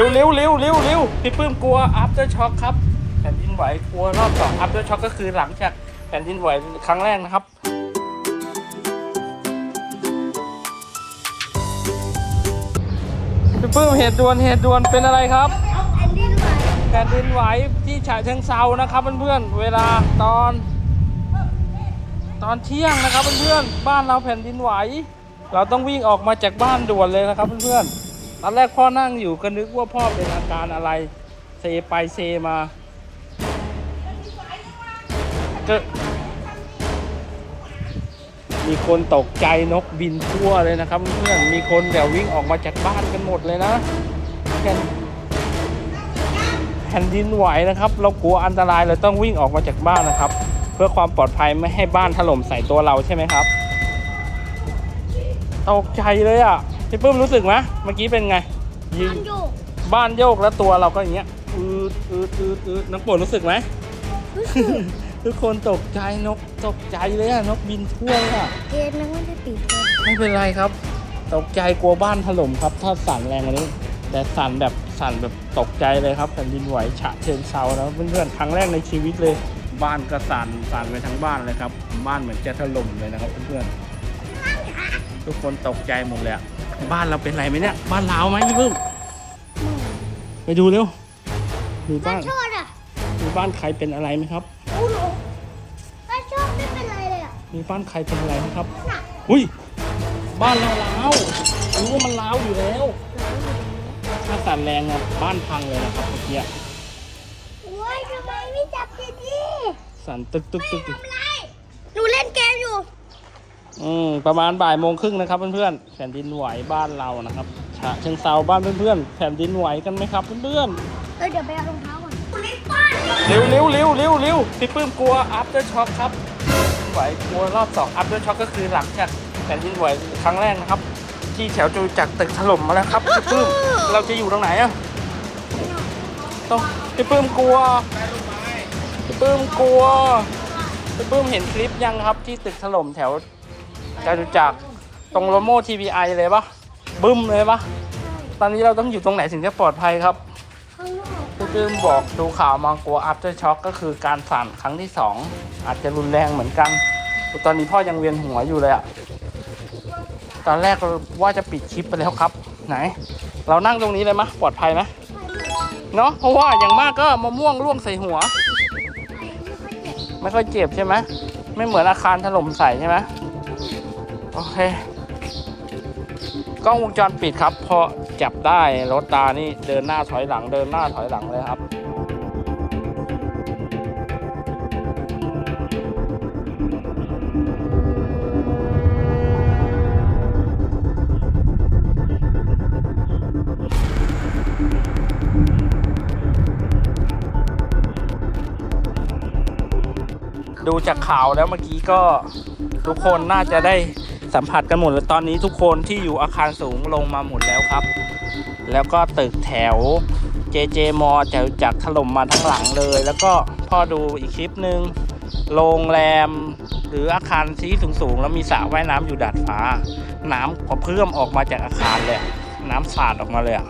ร็วเร็วเร็วเร็วเร็วพี่ปื้มกลัว after shock ครับ แผ่นดินไหวกลัวรอบสอง after shock ก็คือหลังจากแผ่นดินไหวครั้งแรกนะครับพี่ปื้มเหตุด่วนเหตุด่วนเป็นอะไรครับแผ่นดินไหวแผ่นดินไหวที่ฉะเชิงเซานะครับเพื่อนๆเวลาตอน ตอนเที่ยงนะครับเพื่อนๆบ้านเราแผ่นดินไหว เราต้องวิ่งออกมาจากบ้านด่วนเลยนะครับเพื่อนๆ ตอนแรกพ่อนั่งอยู่ก็นึกว่าพ่อเป็นอาการอะไร เซไปเซมาก็มีคนตกใจนกบินทั่วเลยนะครับเพื่อนมีคนเดี๋ยววิ่งออกมาจากบ้านกันหมดเลยนะแผ่นแผ่นดินไหวนะครับ เรากลัวอันตรายเลยต้องวิ่งออกมาจากบ้านนะครับ เพื่อความปลอดภัยไม่ให้บ้านถล่มใส่ตัวเราใช่ไหมครับ ตกใจเลยอะ พี่ปื้มรู้สึกไหมเมื่อกี้เป็นไงยิงมันอยู่ บ้านโยกแล้วตัวเราก็อย่างเงี้ยอืดอืดอืดอืดน้องปวดรู้สึกไหม รู้สึก ทุกคนตกใจนกตกใจเลยอะนกบินทั่วเลยอะเกมมันไม่ได้ปิดเลยไม่เป็นไรครับ ตกใจกลัวบ้านถล่มครับ ถ้าสั่นแรงกว่านี้ แต่สั่นแบบสั่นแบบตกใจเลยครับแผ่นดินไหวฉะเชิงเซานะเพื่อนๆครั้งแรกในชีวิตเลย บ้านก็สั่นสั่นไปทั้งบ้านเลยครับ บ้านเหมือนจะถล่มเลยนะครับเพื่อนๆทุกคนตกใจหมดเลยอะ บ้านเราเป็นไรไหมเนี่ย บ้านเราวไหมพี่พึ่งไปดูเร็วมีป้าบ้านโชดอะมีบ้านใครเป็นอะไรไหมครับอู้หนูป้าโชดไม่เป็นไรเลยอะมีบ้านใครเป็นอะไรไหมครับน่ะอุ้ยบ้านเราล้าวรู้ว่ามันล้าวอยู่แล้วถ้าสั่นแรงอะบ้านพังเลยนะครับเมื่อกี้โอ้ยทำไมไม่จับดีสั่นตึกตึกตึกตึกๆทำไรหนูเล่นเกมอยู่ อืมประมาณบ่ายโมงครึ่งนะครับเพื่อนๆแผ่นดินไหวบ้านเรานะครับฉะเชิงเซาบ้านเพื่อนๆแผ่นดินไหวกันไหมครับเพื่อนเออเดี๋ยวไปเอารองเท้าก่อนเล่นบ้านๆเร็วเร็วเร็วเร็วเร็วพี่ปื้มกลัว after shock ครับไหวกลัวรอบสอง after shock ก็คือหลังจากแผ่นดินไหวครั้งแรกนะครับ ที่แถวจูจักรตึกถล่มมาแล้วครับพี่ปื้มเราจะอยู่ตรงไหนอะต้องพี่ปื้มกลัวพี่ปื้มกลัวพี่ปื้มเห็นคลิปยังครับที่ตึกถล่มแถว จตุจักรตรงโลโมทีวีไอเลยปะบึ้มเลยปะตอนนี้เราต้องอยู่ตรงไหนถึงจะปลอดภัยครับข้างนอกพี่ปื้มบอกดูข่าวมากลัว after shock ก็คือการสั่นครั้งที่สองอาจจะรุนแรงเหมือนกัน ตอนนี้พ่อยังเวียนหัวอยู่เลยอะตอนแรกว่าจะปิดคลิปไปแล้วครับ ไหน เรานั่งตรงนี้เลยมะปลอดภัยไหมเนาะเพราะว่าอย่างมากก็มะม่วงร่วงใส่หัว ไม่ค่อยเจ็บใช่ไหมไม่เหมือนอาคารถล่มใส่ใช่ไหม โอเค กล้องวงจรปิดครับ พอจับได้รถตานี่เดินหน้าถอยหลังเดินหน้าถอยหลังเลยครับดูจากข่าวแล้วเมื่อกี้ก็ทุกคนน่าจะได้ สัมผัสกันหมดแล้วตอนนี้ทุกคนที่อยู่อาคารสูงลงมาหมดแล้วครับ แล้วก็ตึกแถว JJ มอจะจากถล่มมาทั้งหลังเลย แล้วก็พ่อดูอีกคลิปหนึ่งโรงแรม หรืออาคารที่สูงๆแล้วมีสระว่ายน้ำอยู่ดาดฟ้า น้ำก็เพิ่มออกมาจากอาคารเลยอะน้ำสาดออกมาเลยอะ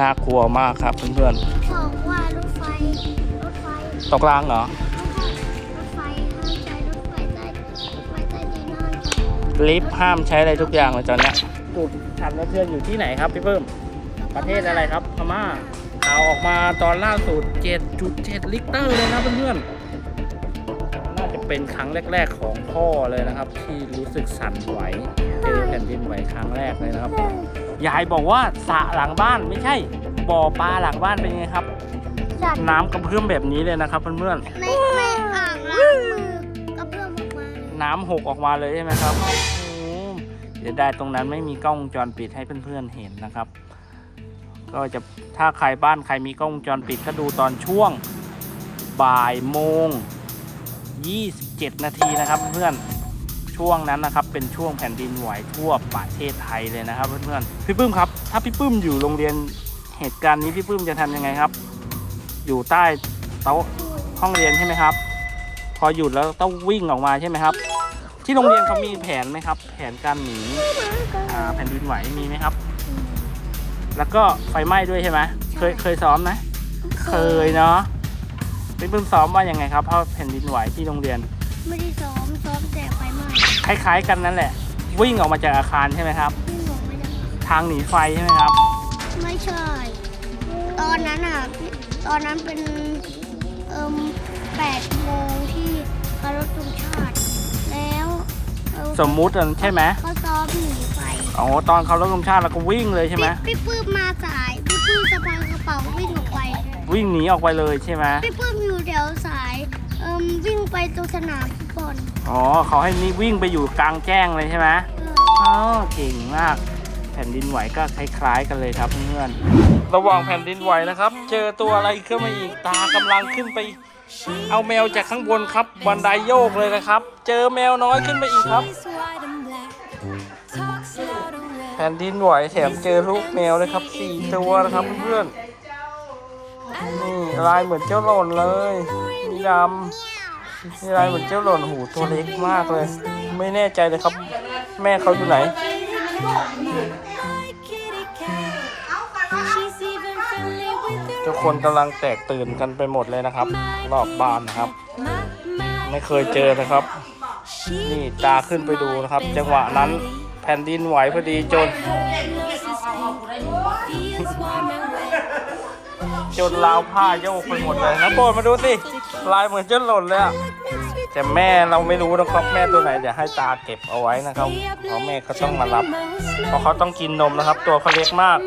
น่ากลัวมากครับเพื่อนบอกว่ารถไฟรถไฟๆตกรางเหรอ ลิฟต์ห้ามใช้อะไรทุกอย่างเลยตอนเนี้ยจุดสั่นสะเทือนอยู่ที่ไหนครับพี่เพิ่ม ประเทศอะไรครับพม่าข่าวออกมาตอนล่าสุด 7.7 ลิกเตอร์เลยนะเพื่อนๆน่าจะเป็นครั้งแรก ๆของพ่อเลยนะครับ ที่รู้สึกสั่นไหวเจอแผ่นดินไหวครั้งแรกเลยนะครับยายบอกว่าสระหลังบ้านไม่ใช่บ่อปลาหลังบ้านเป็นไงครับจัดน้ำกระเพื่อมแบบนี้เลยนะครับเพื่อนในในอ่างล้าง น้ำหกออกมาเลยใช่ไหมครับเดี๋ยวได้ตรงนั้นไม่มีกล้องวงจรปิดให้เพื่อนๆเห็นนะครับ ก็จะถ้าใครบ้านใครมีกล้องวงจรปิดก็ดูตอนช่วงบ่ายโมง 27 นาทีนะครับเพื่อนช่วงนั้นนะครับเป็นช่วงแผ่นดินไหวทั่วประเทศไทยเลยนะครับเพื่อนๆพี่ปื้มครับ ถ้าพี่ปื้มอยู่โรงเรียนเหตุการณ์นี้พี่ปื้มจะทำยังไงครับ อยู่ใต้โต๊ะห้องเรียนใช่ไหมครับ พอหยุดแล้วต้องวิ่งออกมาใช่ไหมครับ ที่โรงเรียนเขามีแผนไหมครับ แผนการหนีอ่าแผ่นดินไหวมีไหมครับ แล้วก็ไฟไหม้ด้วยใช่ไหมเคยเคยซ้อมไหมเคยเนาะพี่ปื้มซ้อมว่ายังไงครับเพราะแผ่นดินไหวที่โรงเรียน ไม่ได้ซ้อมซ้อมแต่ไฟไหม้คล้าย ๆ กันนั่นแหละ วิ่งออกมาจากอาคารใช่ไหมครับพี่บอกไม่ได้ทางหนีไฟใช่ไหมครับ ไม่ใช่ ตอนนั้นอะพี่ตอนนั้นเป็นเอ่มแปดโมงที่ เคารพธงชาติ แล้วเอ่อสมมุติอะใช่ไหมเขาซ้อมหนีไฟอ๋อตอนเขารพธงชาติเราก็วิ่งเลยใช่ไหมพี่พี่ปื้มมาสายพี่ปื้มสะพายกระเป๋าวิ่งออกไปวิ่งหนีออกไปเลยใช่ไหมพี่ปื้มอยู่แถวสายเอ่มวิ่งไปตรงสนามฟุตบอลอ๋อเขาให้นี่วิ่งไปอยู่กลางแจ้งเลยใช่ไหมเออ อ๋อเก่งมาก แผ่นดินไหวก็คล้าย ๆ กันเลยครับเพื่อนระหว่างแผ่นดินไหวนะครับ เจอตัวอะไรขึ้นมาอีกตากำลังขึ้นไป เอาแมวจากข้างบนครับบันไดโยกเลยนะครับ เจอแมวน้อยขึ้นไปอีกครับ แผ่นดินไหวแถมเจอลูกแมวเลยครับสี่ตัวนะครับเพื่อนนี่ลายเหมือนเจ้าหล่นเลยมีดำนี่ลายเหมือนเจ้าหล่นหูตัวเล็กมากเลย ไม่แน่ใจเลยครับ แม่เขาอยู่ไหน ทุกคนกำลังแตกตื่นกันไปหมดเลยนะครับ รอบบ้านนะครับ ไม่เคยเจอนะครับ นี่ตาขึ้นไปดูนะครับ จังหวะนั้นแผ่นดินไหวพอดีจน จนราวผ้าโยกไปหมดเลยนะโปรดมาดูสิ ลายเหมือนจะหล่นเลยอะแต่แม่เราไม่รู้นะครับแม่ตัวไหนเดี๋ยวให้ตาเก็บเอาไว้นะครับเพราะแม่เขาต้องมารับ เพราะเขาต้องกินนมนะครับ ตัวเขาเล็กมาก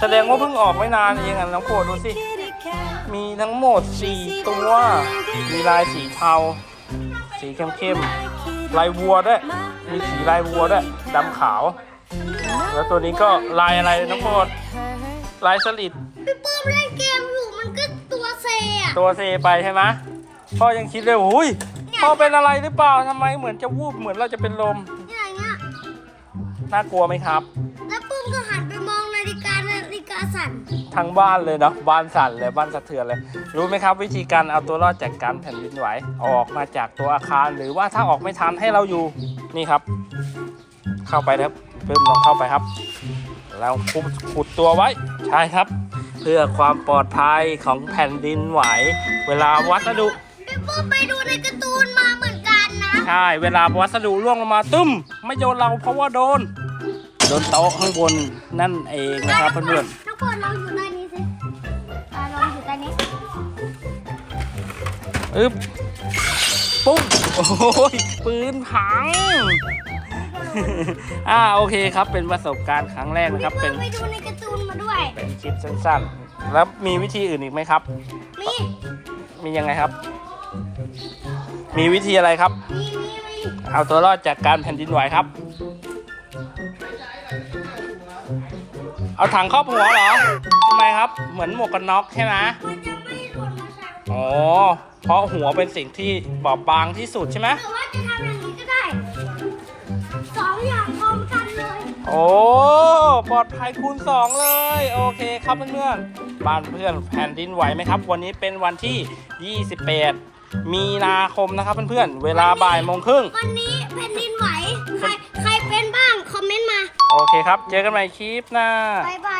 แสดงว่าเพิ่งออกไม่นานเองอะน้องโปรดดูสิ มีทั้งหมด 4 ตัว มีลายสีเทา สีเข้มๆ ลายวัวด้วย มีสีลายวัวด้วยดำขาว แล้วตัวนี้ก็ลายอะไรน้องโปรดลายสลิดพี่ปื้มเล่นเกมอยู่มันก็ตัวเซอะตัวเซไปใช่ไหมพ่อยังคิดเลยอุ้ยพ่อเป็นอะไรหรือเปล่าทำไมเหมือนจะวูบเหมือนเราจะเป็นลม เนี่ยอย่างเงี้ยน่ากลัวไหมครับ ทั้งบ้านเลยเนาะบ้านสั่นเลยบ้านสะเทือนเลย รู้ไหมครับ วิธีการเอาตัวรอดจากการแผ่นดินไหวออกมาจากตัวอาคาร หรือว่าถ้าออกไม่ทันให้เราอยู่นี่ครับ เข้าไปนะครับเพิ่มลองเข้าไปครับแล้วขุดขุดตัวไว้ใช่ครับ เพื่อความปลอดภัยของแผ่นดินไหว เวลาวัสดุพี่ปื้มไปดูในการ์ตูนมาเหมือนกันนะใช่เวลาวัสดุร่วงลงมาตึ้ม ไม่โดนเราเพราะว่าโดน โดนโต๊ะข้างบนนั่นเองนะครับเพื่อนทุ กคนเราอยู่ใต้นี้สิอ่าเราอยู่ใต้นี้ๆอึ๊บปุ้งโอ้ยปืนพัง อ่าโอเคครับเป็นประสบการณ์ครั้งแรกนะครับพี่เป็ปื้นมไปดูในการ์ตูนมาด้วย เป็นคลิปสั้นๆ แล้วมีวิธีอื่นอีกไหมครับ มี มียังไงครับ มีวิธีอะไรครับ มี มี มีเอาตัวรอดจากการแผ่นดินไหวครับ เอาถังครอบหัวเหรอทำไมครับ เหมือนหมวกกันน็อกใช่ไหมมันจะไม่หล่นมาจากอ๋อเพราะหัวเป็นสิ่งที่บอบบางที่สุดใช่ไหมหรือว่าจะทำอย่างนี้ก็ได้สองอย่างพร้อมกันเลยโอ้ปลอดภัยคูณสองเลย โอเคครับเพื่อนๆบ้านเพื่อนแผ่นดินไหวไหมครับ วันนี้เป็นวันที่28มีนาคมนะครับเพื่อนๆเวลาบ่ายโมงครึ่ง วันนี้แผ่นดินไหว โอเคครับ เจอกันใหม่คลิปหน้า บ๊ายบาย